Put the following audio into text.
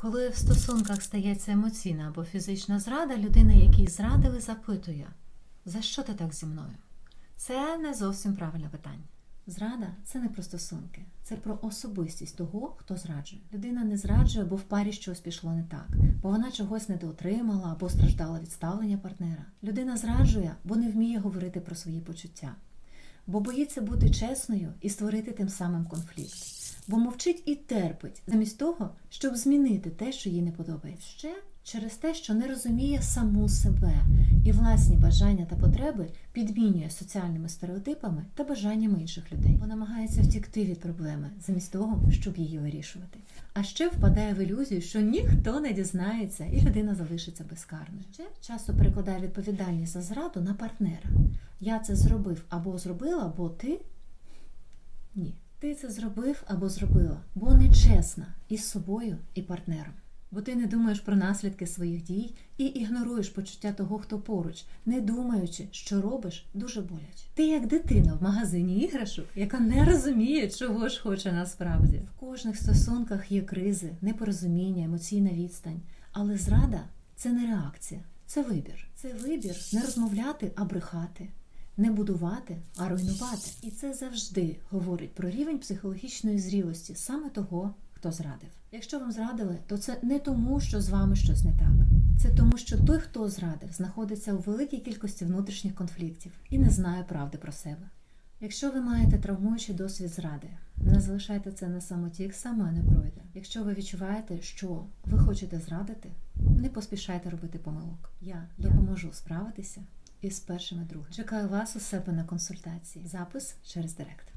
Коли в стосунках стається емоційна або фізична зрада, людина, якій зрадили, запитує: за що ти так зі мною? Це не зовсім правильне питання. Зрада це не про стосунки, це про особистість того, хто зраджує. Людина не зраджує, бо в парі щось пішло не так, бо вона чогось недоотримала або страждала від ставлення партнера. Людина зраджує, бо не вміє говорити про свої почуття, бо боїться бути чесною і створити тим самим конфлікт, бо мовчить і терпить, замість того, щоб змінити те, що їй не подобається. Ще через те, що не розуміє саму себе і власні бажання та потреби підмінює соціальними стереотипами та бажаннями інших людей, бо намагається втікти від проблеми, замість того, щоб її вирішувати. А ще впадає в ілюзію, що ніхто не дізнається, і людина залишиться безкарною. Ще часто перекладає відповідальність за зраду на партнера. Я це зробив або зробила, бо ти ні. Ти це зробив або зробила, бо нечесна із собою і партнером. Бо ти не думаєш про наслідки своїх дій і ігноруєш почуття того, хто поруч, не думаючи, що робиш дуже боляче. Ти як дитина в магазині іграшок, яка не розуміє, чого ж хоче насправді. В кожних стосунках є кризи, непорозуміння, емоційна відстань. Але зрада це не реакція, це вибір. Це вибір не розмовляти, а брехати, не будувати, а руйнувати. І це завжди говорить про рівень психологічної зрілості саме того, хто зрадив. Якщо вам зрадили, то це не тому, що з вами щось не так. Це тому, що той, хто зрадив, знаходиться у великій кількості внутрішніх конфліктів і не знає правди про себе. Якщо ви маєте травмуючий досвід зради, не залишайте це на самоті, як саме не пройде. Якщо ви відчуваєте, що ви хочете зрадити, не поспішайте робити помилок. Я допоможу справитися із першими другими. Чекаю вас у себе на консультації. Запис через директ.